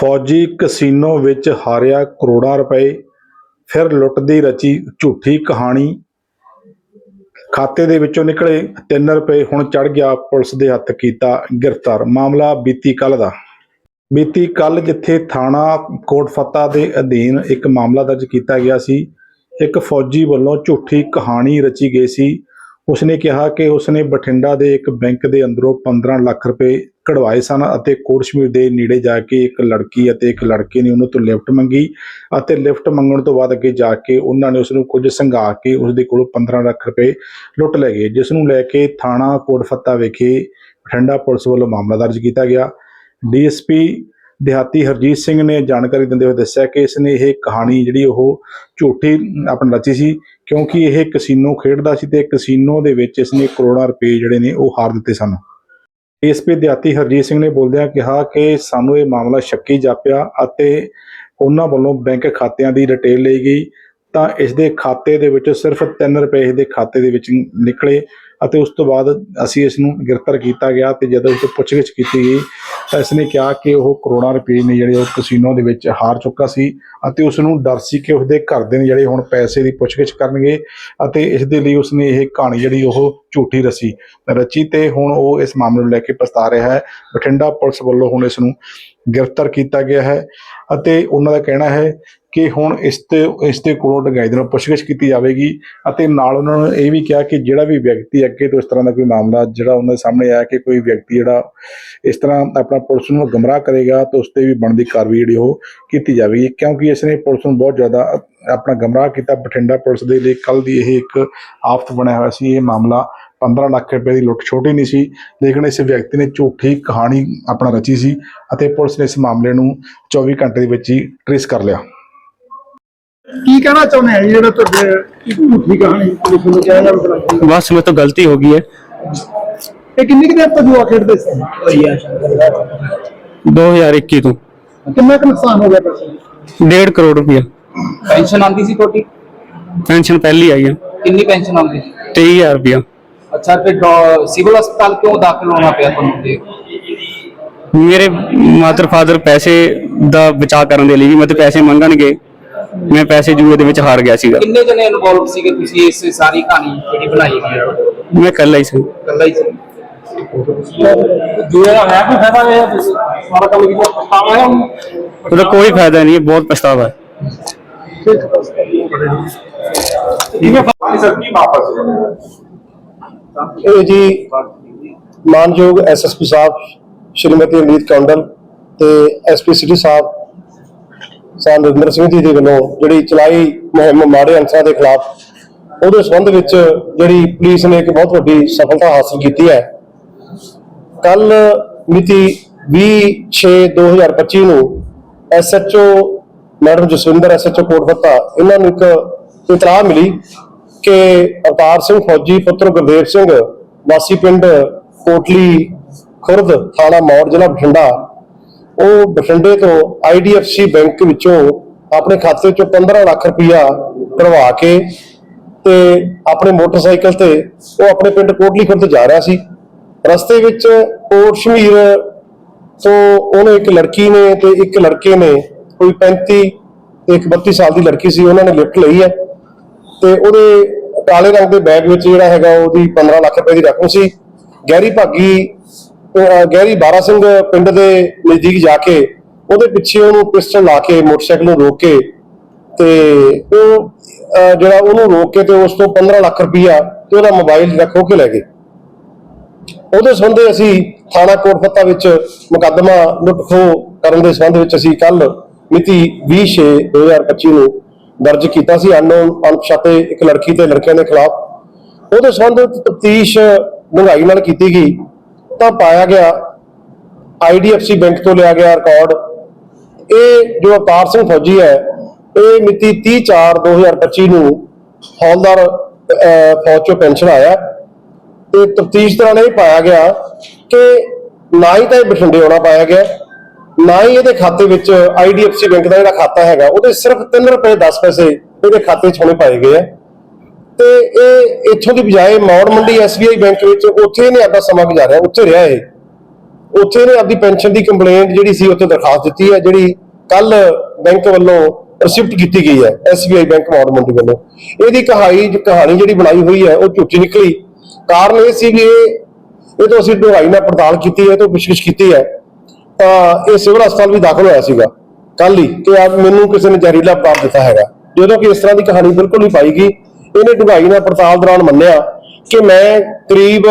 ਫੌਜੀ ਕਸੀਨੋ ਵਿੱਚ ਹਾਰਿਆ ਕਰੋੜਾਂ ਰੁਪਏ, ਫਿਰ ਲੁੱਟ ਦੀ ਰਚੀ ਝੂਠੀ ਕਹਾਣੀ। ਖਾਤੇ ਦੇ ਵਿੱਚੋਂ ਨਿਕਲੇ 3 ਰੁਪਏ, ਹੁਣ ਚੜ ਗਿਆ ਪੁਲਿਸ ਦੇ ਹੱਥ ਕੀਤਾ ਗ੍ਰਿਫਤਾਰ। ਮਾਮਲਾ ਬੀਤੀ ਕੱਲ ਦਾ। ਬੀਤੀ ਕੱਲ ਜਿੱਥੇ ਥਾਣਾ ਕੋਟ ਫਤਿਹ ਦੇ ਅਧੀਨ ਇੱਕ ਮਾਮਲਾ ਦਰਜ ਕੀਤਾ ਗਿਆ ਸੀ, ਇੱਕ ਫੌਜੀ ਵੱਲੋਂ ਝੂਠੀ ਕਹਾਣੀ ਰਚੀ ਗਈ ਸੀ। ਉਸਨੇ ਕਿਹਾ ਕਿ ਉਸਨੇ ਬਠਿੰਡਾ ਦੇ ਇੱਕ ਬੈਂਕ ਦੇ ਅੰਦਰੋਂ 15 ਲੱਖ ਰੁਪਏ ਕਢਵਾਏ ਸਨ ਅਤੇ ਕੋਟਸ਼ਮੀਰ ਦੇ ਨੇੜੇ ਜਾ ਕੇ ਇੱਕ ਲੜਕੀ ਅਤੇ ਇੱਕ ਲੜਕੇ ਨੇ ਉਹਨਾਂ ਤੋਂ ਲਿਫਟ ਮੰਗੀ ਅਤੇ ਲਿਫਟ ਮੰਗਣ ਤੋਂ ਬਾਅਦ ਅੱਗੇ ਜਾ ਕੇ ਉਹਨਾਂ ਨੇ ਉਸ ਨੂੰ ਕੁਝ ਸੰਘਾ ਕੇ ਉਸ ਦੇ ਕੋਲੋਂ 15 ਲੱਖ ਰੁਪਏ ਲੁੱਟ ਲਏ ਗਏ, ਜਿਸ ਨੂੰ ਲੈ ਕੇ ਥਾਣਾ ਕੋਟ ਫਤਿਹ ਵਿਖੇ ਬਠਿੰਡਾ ਪੁਲਿਸ ਵੱਲੋਂ ਮਾਮਲਾ ਦਰਜ ਕੀਤਾ ਗਿਆ। ਡੀਐਸਪੀ ਦਿਹਾਤੀ ਹਰਜੀਤ ਸਿੰਘ ਨੇ ਜਾਣਕਾਰੀ ਦਿੰਦੇ ਹੋਏ ਦੱਸਿਆ ਕਿ ਇਸ ਨੇ ਇਹ ਕਹਾਣੀ ਜਿਹੜੀ ਉਹ ਝੂਠੀ ਆਪਣੀ ਰਚੀ ਸੀ, ਕਿਉਂਕਿ ਇਹ ਕਸੀਨੋ ਖੇਡਦਾ ਸੀ ਤੇ ਕਸੀਨੋ ਦੇ ਵਿੱਚ ਇਸ ਨੇ ਕਰੋੜਾਂ ਰੁਪਏ ਜਿਹੜੇ ਨੇ ਉਹ ਹਾਰ ਦਿੱਤੇ ਸਨ। ਡੀਐਸਪੀ ਦਿਹਾਤੀ ਹਰਜੀਤ ਸਿੰਘ ਨੇ ਬੋਲਦਿਆਂ ਕਿਹਾ ਕਿ ਸਾਨੂੰ ਇਹ ਮਾਮਲਾ ਸ਼ੱਕੀ ਜਾਪਿਆ ਅਤੇ ਉਹਨਾਂ ਵੱਲੋਂ ਬੈਂਕ ਖਾਤਿਆਂ ਦੀ ਡਿਟੇਲ ਲਈ ਗਈ ਤਾਂ ਇਸ ਦੇ ਖਾਤੇ ਦੇ ਵਿੱਚੋਂ ਸਿਰਫ 3 ਰੁਪਏ ਇਸ ਦੇ ਖਾਤੇ ਦੇ ਵਿੱਚ ਨਿਕਲੇ। ਅਤੇ ਉਸ ਤੋਂ ਬਾਅਦ ਅਸੀਂ ਇਸ ਨੂੰ ਗ੍ਰਿਫਤਾਰ ਕੀਤਾ ਗਿਆ ਤੇ ਜਦੋਂ ਉਸ ਤੋਂ ਪੁੱਛਗਿੱਛ ਕੀਤੀ ਗਈ ਤਾਂ ਇਸ ਨੇ ਕਿਹਾ ਕਿ ਉਹ ਕਰੋੜਾਂ ਰੁਪਏ ਨੇ ਜਿਹੜੇ ਉਹ ਕਸੀਨੋ ਦੇ ਵਿੱਚ ਹਾਰ ਚੁੱਕਾ ਸੀ ਅਤੇ ਉਸ ਨੂੰ ਡਰ ਸੀ ਕਿ ਉਸਦੇ ਘਰ ਦੇ ਨੇ ਜਿਹੜੇ ਹੁਣ ਪੈਸੇ ਦੀ ਪੁੱਛਗਿੱਛ ਕਰਨਗੇ ਅਤੇ ਇਸ ਦੇ ਲਈ ਉਸਨੇ ਇਹ ਕਹਾਣੀ ਜਿਹੜੀ ਉਹ ਝੂਠੀ ਰਸੀ ਰਚੀ ਤੇ ਹੁਣ ਉਹ ਇਸ ਮਾਮਲੇ ਨੂੰ ਲੈ ਕੇ ਪਛਤਾ ਰਿਹਾ ਹੈ। ਬਠਿੰਡਾ ਪੁਲਿਸ ਵੱਲੋਂ ਹੁਣ ਇਸ ਨੂੰ ਗ੍ਰਿਫਤਾਰ ਕੀਤਾ ਗਿਆ ਹੈ ਅਤੇ ਉਹਨਾਂ ਦਾ ਕਹਿਣਾ ਹੈ ਕਿ ਹੁਣ ਇਸ ਤੇ, ਇਸ ਦੇ ਕੋਲੋਂ ਡਗਾਈ ਦੇ ਨਾਲ ਪੁੱਛਗਿੱਛ ਕੀਤੀ ਜਾਵੇਗੀ ਅਤੇ ਨਾਲ ਉਹਨਾਂ ਨੂੰ ਇਹ ਵੀ ਕਿਹਾ ਕਿ ਜਿਹੜਾ ਵੀ ਵਿਅਕਤੀ ਅੱਗੇ ਤੋਂ ਇਸ ਤਰ੍ਹਾਂ ਦਾ ਕੋਈ ਮਾਮਲਾ ਜਿਹੜਾ ਉਹਨਾਂ ਦੇ ਸਾਹਮਣੇ ਆਇਆ ਕਿ ਕੋਈ ਵਿਅਕਤੀ ਜਿਹੜਾ ਇਸ ਤਰ੍ਹਾਂ ਆਪਣਾ ਪੁਲਿਸ ਨੂੰ ਗਮਰਾਹ ਕਰੇਗਾ ਤਾਂ ਉਸ ਤੇ ਵੀ ਬਣਦੀ ਕਾਰਵਾਈ ਜਿਹੜੀ ਉਹ ਕੀਤੀ ਜਾਵੇਗੀ, ਕਿਉਂਕਿ ਇਸ ਨੇ ਪੁਲਿਸ ਨੂੰ ਬਹੁਤ ਜ਼ਿਆਦਾ ਆਪਣਾ ਗਮਰਾਹ ਕੀਤਾ। ਬਠਿੰਡਾ ਪੁਲਿਸ ਦੇ ਲਈ ਕੱਲ ਦੀ ਇਹ ਇੱਕ ਆਫਤ ਬਣਿਆ ਹੋਇਆ ਸੀ। ਇਹ ਮਾਮਲਾ 15 ਲੱਖ ਰੁਪਏ ਦੀ ਲੁੱਟ ਛੋਟੀ ਨਹੀਂ ਸੀ, ਲੇਕਿਨ ਇਸ ਵਿਅਕਤੀ ਨੇ ਝੂਠੀ ਕਹਾਣੀ ਆਪਣਾ ਰਚੀ ਸੀ ਅਤੇ ਪੁਲਿਸ ਨੇ ਇਸ ਮਾਮਲੇ ਨੂੰ 24 ਘੰਟੇ ਦੇ ਵਿੱਚ ਹੀ ਟ੍ਰੇਸ ਕਰ ਲਿਆ। ਕੀ ਕਹਿਣਾ ਚਾਹੁੰਦੇ ਆ ਜੀ ਜਿਹੜਾ ਤੁਹਾਡੇ ਇੱਕ ਝੂਠੀ ਕਹਾਣੀ ਪੁਲਿਸ ਨੂੰ ਕਿਹਾ ਜਾ ਰਿਹਾ बस में तो गलती हो गई है ਇਹ ਕਿੰਨੀ ਕੁ ਦੇਰ ਤੋਂ ਜੂਆ ਖੇਡਦੇ ਸੀ 2021 ਤੋਂ ਕਿੰਨਾ ਕੁ ਨੁਕਸਾਨ ਹੋ ਗਿਆ ਪੈਸੇ ਡੇਢ ਕਰੋੜ ਰੁਪਇਆ ਪੈਨਸ਼ਨ ਆਉਂਦੀ ਸੀ ਤੁਹਾਡੀ ਪੈਨਸ਼ਨ ਪਹਿਲੀ ਆਈ ਹੈ ਕਿੰਨੀ ਪੈਨਸ਼ਨ ਆਉਂਦੀ ਸੀ 23000 ਰੁਪਇਆ ਅੱਛਾ ਫਿਰ ਡੋ- ਸਿਵਲ ਹਸਪਤਾਲ ਕਿਉਂ ਦਾਖਲ ਹੋਣਾ ਪਿਆ ਤੁਹਾਨੂੰ ਤੇ ਮੇਰੇ ਮਾਤਰ ਫਾਦਰ ਪੈਸੇ ਦਾ ਬਚਾਅ ਕਰਨ ਦੇ ਲਈ ਮਤੇ ਪੈਸੇ ਮੰਗਣਗੇ ਮੈਂ ਪੈਸੇ ਜੂਏ ਦੇ ਵਿੱਚ ਹਾਰ ਗਿਆ ਸੀਗਾ। ਕਿੰਨੇ ਜਣੇ ਇਨਵੋਲਵ ਸੀਗੇ ਤੁਸੀਂ ਇਸ ਸਾਰੀ ਕਹਾਣੀ ਜਿਹੜੀ ਬਣਾਈ ਗਈ ਹੈ? ਮੈਂ ਇਕੱਲਾ ਹੀ ਸੀ। ਇਕੱਲਾ ਹੀ ਸੀ। ਜੂਆ ਹੈ ਕੋਈ ਫਾਇਦਾ ਇਹ ਸਾਰਾ ਕੰਮ ਕੀਤਾ ਪਛਤਾਵਾ ਹੈ? ਉਹਦਾ ਕੋਈ ਫਾਇਦਾ ਨਹੀਂ ਹੈ ਬਹੁਤ ਪਛਤਾਵਾ ਹੈ। ਇਹ ਜੀ ਮਾਨਯੋਗ ਐਸਐਸਪੀ ਸਾਹਿਬ ਸ਼੍ਰੀਮਤੀ ਅਮਰੀਤ ਕੌਂਡਲ ਤੇ ਐਸਪੀ ਸਿਟੀ ਸਾਹਿਬ ਸਾਹਿਬ ਨਰਿੰਦਰ ਸਿੰਘ ਜੀ ਦੇ ਵੱਲੋਂ ਜਿਹੜੀ ਚਲਾਈ ਮੁਹਿੰਮ ਮਾੜੇ ਅੰਸਰਾਂ ਦੇ ਖਿਲਾਫ, ਉਹਦੇ ਸੰਬੰਧ ਵਿੱਚ ਜਿਹੜੀ ਪੁਲਿਸ ਨੇ ਇੱਕ ਬਹੁਤ ਵੱਡੀ ਸਫਲਤਾ ਹਾਸਲ ਕੀਤੀ ਹੈ। ਕੱਲ ਮਿਤੀ 20/6/2025 ਨੂੰ SHO madam Jaswinder SHO Kotfatta ਇਹਨਾਂ ਨੂੰ ਇੱਕ ਇਤਲਾਹ ਮਿਲੀ ਕਿ ਅਵਤਾਰ ਸਿੰਘ ਫੌਜੀ, ਪੁੱਤਰ ਗੁਰਦੇਵ ਸਿੰਘ, ਵਾਸੀ ਪਿੰਡ ਕੋਟਲੀ ਖੁਰਦ, ਥਾਣਾ ਮੌੜ, ਜ਼ਿਲ੍ਹਾ ਬਠਿੰਡਾ ਉਹ ਬਠਿੰਡੇ ਤੋਂ ਆਈਡੀਐਫਸੀ ਬੈਂਕ ਵਿੱਚੋਂ ਆਪਣੇ ਖਾਤੇ ਚੋਂ 15 ਲੱਖ ਰੁਪਇਆ ਕਢਵਾ ਕੇ ਤੇ ਆਪਣੇ ਮੋਟਰਸਾਈਕਲ ਤੇ ਉਹ ਆਪਣੇ ਪਿੰਡ ਕੋਟਲੀ ਖੁਰਦ ਜਾ ਰਿਹਾ ਸੀ। ਰਸਤੇ ਵਿੱਚ ਕੋਟ ਸ਼ਮੀਰ ਤੋਂ ਉਹਨੇ ਇੱਕ ਲੜਕੀ ਨੇ ਤੇ ਇੱਕ ਲੜਕੇ ਨੇ, ਕੋਈ 35 ਤੇ ਇੱਕ 32 ਸਾਲ ਦੀ ਲੜਕੀ ਸੀ, ਉਹਨਾਂ ਨੇ ਲਿਫਟ ਲਈ ਹੈ ਤੇ ਉਹਦੇ ਕਾਲੇ ਰੰਗ ਦੇ ਬੈਗ ਵਿੱਚ ਜਿਹੜਾ ਹੈਗਾ ਉਹਦੀ 15 ਲੱਖ ਰੁਪਏ ਦੀ ਰਕਮ ਸੀ। ਗਹਿਰੀ ਭਾਗੀ ਗਹਿਰੀ ਬਾਰਾ ਸਿੰਘ ਪਿੰਡ ਦੇ ਨਜ਼ਦੀਕ ਜਾ ਕੇ ਉਹਦੇ ਪਿੱਛੇ ਉਹਨੂੰ ਪਿਸਟਲ ਲਾ ਕੇ ਮੋਟਰਸਾਈਕਲ ਨੂੰ ਰੋਕ ਕੇ ਤੇ ਉਹ ਜਿਹੜਾ ਉਹਨੂੰ ਰੋਕ ਕੇ ਤੇ ਉਸ ਤੋਂ 15 ਲੱਖ ਰੁਪਈਆ ਤੇ ਉਹਦਾ ਮੋਬਾਈਲ ਖੋ ਕੇ ਲੈ ਗਏ। ਉਹਦੇ ਸੰਬੰਧੇ ਅਸੀਂ ਥਾਣਾ ਕੋਟਫੱਤਾ ਵਿੱਚ ਮੁਕੱਦਮਾ ਲੁੱਟਖੋ ਕਰਨ ਦੇ ਸੰਬੰਧ ਵਿੱਚ ਅਸੀਂ ਕੱਲ ਮਿਤੀ 20/6/2025 ਨੂੰ ਦਰਜ ਕੀਤਾ ਸੀ। ਅਨਨੋਨ ਅਣਪਛਾਤੇ ਇੱਕ ਲੜਕੀ ਤੇ ਲੜਕਿਆਂ ਦੇ ਖਿਲਾਫ। ਉਹਦੇ ਸੰਬੰਧ ਵਿੱਚ ਤਫਤੀਸ਼ ਡੂੰਘਾਈ ਨਾਲ ਕੀਤੀ ਗਈ। ਤਾਂ ਪਾਇਆ ਗਿਆ ਆਈਡੀਐਫਸੀ ਬੈਂਕ ਤੋਂ ਲਿਆ ਗਿਆ ਰਿਕਾਰਡ। ਇਹ ਜੋ ਅਵਤਾਰ ਸਿੰਘ ਫੌਜੀ ਹੈ, ਇਹ ਮਿਤੀ 30/4/2025 ਨੂੰ ਹੌਲਦਾਰ ਫੌਜ ਚੋਂ ਪੈਨਸ਼ਨ ਆਇਆ। ਤੇ ਤਫਤੀਸ਼ ਦੌਰਾਨ ਇਹ ਪਾਇਆ ਗਿਆ ਕਿ ਨਾ ਹੀ ਤਾਂ ਇਹ ਬਠਿੰਡੇ ਆਉਣਾ ਪਾਇਆ ਗਿਆ, ਨਾ ਹੀ ਇਹਦੇ ਖਾਤੇ ਵਿੱਚ ਆਈਡੀਐਫਸੀ ਬੈਂਕ ਦਾ ਜਿਹੜਾ ਖਾਤਾ ਹੈਗਾ, ਉਹਦੇ ਸਿਰਫ 3 ਰੁਪਏ 10 ਪੈਸੇ ਇਹਦੇ ਖਾਤੇ 'ਚ ਹੋਣੇ ਪਾਏ ਗਏ ਆ। ਤੇ ਇਹ ਇੱਥੋਂ ਦੀ ਬਜਾਏ ਮੌੜ ਮੰਡੀ ਐਸਬੀਆਈ ਬੈਂਕ ਵਿੱਚ ਉੱਥੇ ਇਹਨੇ ਆਪਣਾ ਸਮਾਂ ਗੁਜ਼ਾਰਿਆ, ਉੱਥੇ ਰਿਹਾ ਇਹ। ਉੱਥੇ ਇਹਨੇ ਆਪਦੀ ਪੈਨਸ਼ਨ ਦੀ ਕੰਪਲੇਂਟ ਜਿਹੜੀ ਸੀ ਉੱਥੇ ਦਰਖਾਸਤ ਦਿੱਤੀ ਹੈ, ਜਿਹੜੀ ਕੱਲ ਬੈਂਕ ਵੱਲੋਂ ਰਿਸਿਪਟ ਕੀਤੀ ਗਈ ਹੈ SBI ਬੈਂਕ ਮੌੜ ਮੰਡੀ ਵੱਲੋਂ। ਇਹਦੀ ਕਹਾਣੀ ਕਹਾਣੀ ਜਿਹੜੀ ਬਣਾਈ ਹੋਈ ਹੈ, ਉਹ ਝੂਠੀ ਨਿਕਲੀ। ਕਾਰਨ ਇਹ ਸੀ ਵੀ ਇਹ ਤੋਂ ਅਸੀਂ ਢੁਆਈ ਨਾਲ ਪੜਤਾਲ ਕੀਤੀ ਹੈ ਤੋਂ ਪੁੱਛਗਿੱਛ ਕੀਤੀ ਹੈ। ਤਾਂ ਇਹ ਸਿਵਲ ਹਸਪਤਾਲ ਵੀ ਦਾਖਲ ਹੋਇਆ ਸੀਗਾ। ਕੱਲ ਹੀ ਕਿ ਆ ਮੈਨੂੰ ਕਿਸੇ ਨੇ ਜ਼ਹਿਰੀਲਾ ਪਦਾਰਥ ਦਿੱਤਾ ਹੈਗਾ। ਜਦੋਂ ਕਿ ਇਸ ਤਰ੍ਹਾਂ ਦੀ ਕਹਾਣੀ ਬਿਲਕੁਲ ਨਹੀਂ ਪਾਈ ਗਈ। ਇਹਨੇ ਢੁਆਈ ਨਾਲ ਪੜਤਾਲ ਦੌਰਾਨ ਮੰਨਿਆ ਕਿ ਮੈਂ ਕਰੀਬ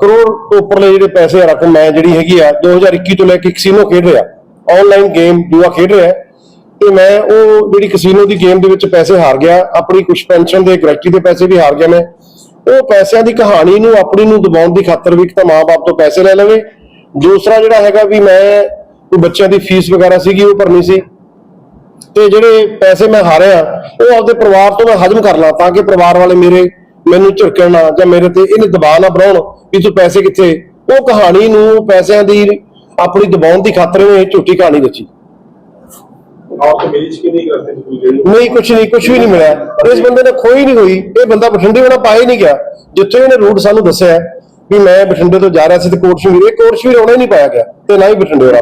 ਕਰੋੜ ਤੋਂ ਉੱਪਰਲੇ ਜਿਹੜੇ ਪੈਸੇ ਆ ਰਕਮ ਮੈਂ ਜਿਹੜੀ ਹੈਗੀ ਆ 2021 ਤੋਂ ਲੈ ਕੇ ਕਸੀਨੋ ਖੇਡ ਰਿਹਾ ਆਨਲਾਈਨ ਗੇਮ ਜੂਆ ਖੇਡ ਰਿਹਾ, ਤੇ ਮੈਂ ਉਹ ਜਿਹੜੀ ਕਸੀਨੋ ਦੀ ਗੇਮ ਦੇ ਵਿੱਚ ਪੈਸੇ ਹਾਰ ਗਿਆ, ਆਪਣੀ ਕੁਝ ਪੈਨਸ਼ਨ ਦੇ ਗ੍ਰੈਚੁਟੀ ਦੇ ਪੈਸੇ ਵੀ ਹਾਰ ਗਿਆ ਮੈਂ। ਉਹ ਪੈਸਿਆਂ ਦੀ ਕਹਾਣੀ ਨੂੰ, ਆਪਣੀ ਨੂੰ ਦਬਾਉਣ ਦੀ ਖਾਤਰ ਵੀ ਇੱਕ ਤਾਂ ਮਾਪੇ ਤੋਂ ਪੈਸੇ ਲੈ ਲਵੇ, ਦੂਸਰਾ ਜਿਹੜਾ ਹੈਗਾ ਵੀ ਮੈਂ, ਕੋਈ ਬੱਚਿਆਂ ਦੀ ਫੀਸ ਵਗੈਰਾ ਸੀਗੀ, ਉਹ ਭਰਨੀ ਸੀ। ਤੇ ਜਿਹੜੇ ਪੈਸੇ ਮੈਂ ਹਾਰਿਆ ਉਹ ਆਪਦੇ ਪਰਿਵਾਰ ਤੋਂ ਮੈਂ ਹਜਮ ਕਰ ਲਾਂ ਤਾਂ ਕਿ ਪਰਿਵਾਰ ਵਾਲੇ ਮੇਰੇ ਮੈਨੂੰ ਝਿੜਕਣ ਨਾ ਜਾਂ ਮੇਰੇ ਤੇ ਇਹਨੇ ਦਬਾਅ ਨਾ ਬਣਾਉਣ ਵੀ ਤੂੰ ਪੈਸੇ ਕਿੱਥੇ। ਉਹ ਕਹਾਣੀ ਨੂੰ ਪੈਸਿਆਂ ਦੀ ਆਪਣੀ ਦਬਾਉਣ ਦੀ ਖਾਤਰ ਇਹਨੇ ਝੂਠੀ ਕਹਾਣੀ ਰਚੀ ਕਿ ਨਹੀਂ ਤੁਸੀਂ ਨਹੀਂ ਕੁਝ ਵੀ ਨਹੀਂ ਮਿਲਿਆ। ਇਸ ਬੰਦੇ ਨੇ ਖੋਈ ਨਹੀਂ ਹੋਈ ਇਹ ਬੰਦਾ ਬਠਿੰਡੇ ਵਾਲਾ ਪਾਇਆ ਹੀ ਨਹੀਂ ਗਿਆ। ਜਿੱਥੇ ਇਹਨੇ ਰੂਟ ਸਾਨੂੰ ਦੱਸਿਆ ਵੀ ਮੈਂ ਬਠਿੰਡੇ ਤੋਂ ਜਾ ਰਿਹਾ ਸੀ ਤੇ ਕੋਟ ਸ਼ਮੀਰ ਇਹ ਸ਼ਮੀਰ ਆਉਣਾ ਹੀ ਨਹੀਂ ਪਾਇਆ ਗਿਆ ਤੇ ਨਾ ਹੀ ਬਠਿੰਡੇ ਵਾਲਾ।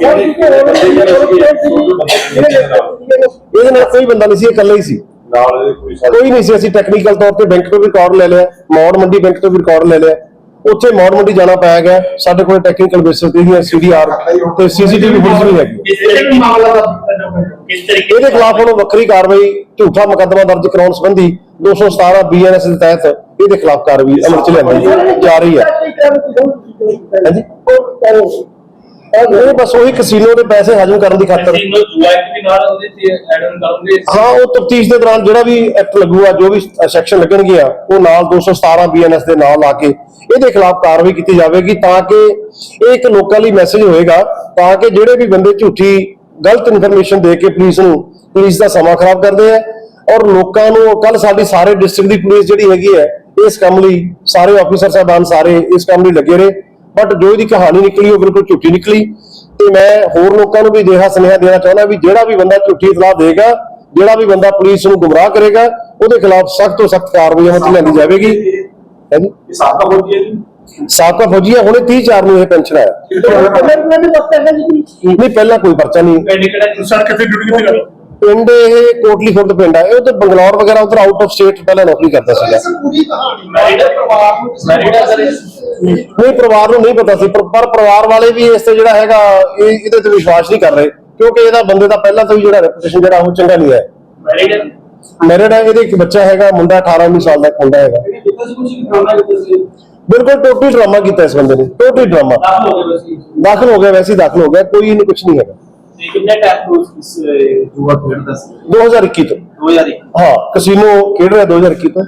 ਇਹਦੇ ਨਾਲ ਕੋਈ ਬੰਦਾ ਨਹੀਂ ਸੀ ਇਹ ਇਕੱਲਾ ਹੀ ਸੀ। ਕੋਈ ਕੋਈ ਨਹੀਂ ਸੀ ਅਸੀਂ ਟੈਕਨੀਕਲ ਤੌਰ ਤੇ ਬੈਂਕ ਤੋਂ ਵੀ ਰਿਕਾਰਡ ਲੈ ਲਿਆ ਮੌੜ ਮੰਡੀ ਬੈਂਕ ਤੋਂ ਵੀ ਰਿਕਾਰਡ ਲੈ ਲਿਆ। ਉੱਥੇ ਮੌੜ ਮੰਡੀ ਜਾਣਾ ਪਾਇਆ ਗਿਆ। ਸਾਡੇ ਕੋਲ ਟੈਕਨੀਕਲ ਬੇਸਿਸ ਤੇ ਹੀ ਸੀਡੀਆਰ ਤੇ ਸੀਸੀਟੀਵੀ ਫੁਟੇਜ ਵੀ ਹੈਗੀ। ਇਹਦੇ ਖਿਲਾਫ ਹੁਣ ਵੱਖਰੀ ਕਾਰਵਾਈ ਝੂਠਾ ਮੁਕੱਦਮਾ ਦਰਜ ਕਰਾਉਣ ਸੰਬੰਧੀ 217 ਬੀਐਨਐਸ ਦੇ ਤਹਿਤ ਇਹਦੇ ਖਿਲਾਫ ਕਾਰਵਾਈ ਅਮਲ ਚ ਲਿਆਂਦੀ ਜਾ ਰਹੀ ਹੈ। ਹਾਂਜੀ। ਇਹ ਬਸ ਉਹੀ ਕਸੀਨੋ ਦੇ ਪੈਸੇ ਹਜਮ ਕਰਨ ਦੀ ਖਾਤਰ। ਹਾਂ ਉਹ ਤਫਤੀਸ਼ ਦੇ ਦੌਰਾਨ ਜਿਹੜਾ ਵੀ ਐਕਟ ਲੱਗੂਗਾ ਜੋ ਵੀ ਸੈਕਸ਼ਨ ਲੱਗਣਗੇ ਆ ਉਹ ਨਾਲ 217 ਬੀਐਨਐਸ ਦੇ ਨਾਲ ਲਾ ਕੇ ਇਹਦੇ ਖਿਲਾਫ ਕਾਰਵਾਈ ਕੀਤੀ ਜਾਵੇਗੀ ਤਾਂ ਕਿ ਇਹ ਇੱਕ ਲੋਕਾਂ ਲਈ ਮੈਸੇਜ ਹੋਏਗਾ ਤਾਂ ਕਿ ਜਿਹੜੇ ਵੀ ਬੰਦੇ ਝੂਠੀ ਗਲਤ ਇਨਫੋਰਮੇਸ਼ਨ ਦੇ ਕੇ ਪੁਲਿਸ ਨੂੰ ਪੁਲਿਸ ਦਾ ਸਮਾਂ ਖਰਾਬ ਕਰਦੇ ਆ ਔਰ ਲੋਕਾਂ ਨੂੰ ਕੱਲ ਸਾਡੀ ਸਾਰੇ ਡਿਸਟ੍ਰਿਕਟ ਦੀ ਪੁਲਿਸ ਜਿਹੜੀ ਹੈਗੀ ਹੈ ਇਸ ਕੰਮ ਲਈ ਸਾਰੇ ਆਫੀਸਰ ਸਾਹਿਬਾਨ ਸਾਰੇ ਇਸ ਕੰਮ ਲਈ ਲੱਗੇ ਰਹੇ। ਬਟ ਜੋ ਇਹਦੀ ਕਹਾਣੀ ਨਿਕਲੀ ਉਹ ਬਿਲਕੁਲ ਝੂਠੀ ਨਿਕਲੀ। ਤੇ ਮੈਂ ਹੋਰ ਲੋਕਾਂ ਨੂੰ ਵੀ ਦੇਹਾ ਸੁਨੇਹਾ ਦੇਣਾ ਚਾਹੁੰਦਾ ਵੀ ਜਿਹੜਾ ਵੀ ਬੰਦਾ ਝੂਠੀ ਇਤਲਾਹ ਦੇਗਾ ਜਿਹੜਾ ਵੀ ਬੰਦਾ ਪੁਲਿਸ ਨੂੰ ਗੁੰਮਰਾਹ ਕਰੇਗਾ ਉਹਦੇ ਖਿਲਾਫ ਸਖਤ ਤੋਂ ਸਖਤ ਕਾਰਵਾਈ 'ਚ ਲਿਆਂਦੀ ਜਾਵੇਗੀ। ਹੈ ਜੀ ਇਹ ਸਾਬਕਾ ਫੌਜੀ ਹੈ ਜੀ। ਸਾਬਕਾ ਫੌਜੀ ਆ ਹੁਣੇ 30 ਚਾਰ ਨੂੰ ਇਹ ਪੈਨਸ਼ਨ ਆਇਆ। ਨਹੀਂ ਪਹਿਲਾਂ ਕੋਈ ਪਰਚਾ ਨਹੀਂ। ਸੜਕ ਕਿੱਥੇ ਡਿਊਟੀ ਕਿੱਥੇ ਕਰੋ। ਪਿੰਡ ਇਹ ਕੋਟਲੀ ਖੁਰਦ ਪਿੰਡ ਹੈ ਇਹ ਤੇ ਬੰਗਲੌਰ ਵਗੈਰਾ ਉਧਰ ਆਊਟ ਆਫ ਸਟੇਟ ਪਹਿਲਾਂ ਨੌਕਰੀ ਕਰਦਾ ਸੀਗਾ। ਮੈਰਿਡ ਪਰਿਵਾਰ ਨੂੰ ਮੈਰਿਡ ਆ ਨਹੀਂ ਪਰਿਵਾਰ ਨੂੰ ਨਹੀਂ ਪਤਾ ਸੀ ਪਰ ਪਰ ਪਰਿਵਾਰ ਵਾਲੇ ਵੀ ਇਸ ਤੇ ਜਿਹੜਾ ਹੈਗਾ ਇਹ ਇਹਦੇ ਤੇ ਵਿਸ਼ਵਾਸ ਨਹੀਂ ਕਰ ਰਹੇ ਕਿਉਂਕਿ ਇਹਦਾ ਬੰਦੇ ਦਾ ਪਹਿਲਾਂ ਤੋਂ ਹੀ ਜਿਹੜਾ ਰੈਪੂਟੇਸ਼ਨ ਜਿਹੜਾ ਉਹ ਚੰਗਾ ਨਹੀਂ ਹੈ। ਮੈਰਿਡ ਮੈਰਿਡ ਹੈ ਇਹਦੇ ਇੱਕ ਬੱਚਾ ਹੈਗਾ ਮੁੰਡਾ 18 19 ਸਾਲ ਦਾ ਮੁੰਡਾ ਹੈਗਾ। ਬਿਲਕੁਲ ਟੋਟਲੀ ਡਰਾਮਾ ਕੀਤਾ ਇਸ ਬੰਦੇ ਨੇ ਟੋਟਲੀ ਡਰਾਮਾ ਦਾਖਲ ਹੋ ਗਿਆ ਵੈਸੇ ਹੀ। ਦਾਖਲ ਹੋ ਗਿਆ ਕੋਈ ਨਹੀਂ ਕੁਝ ਨਹੀਂ ਹੈਗਾ। ਤੇ ਕਿੰਨੇ ਟਾਈਮ ਤੋਂ ਇਸ ਜੂਆ ਖੇਡਦਾ ਸੀ? 2021 ਤੋਂ। 2001 ਹਾਂ ਕਸੀਨੋ ਖੇਡ ਰਿਹਾ 2021 ਤੋਂ।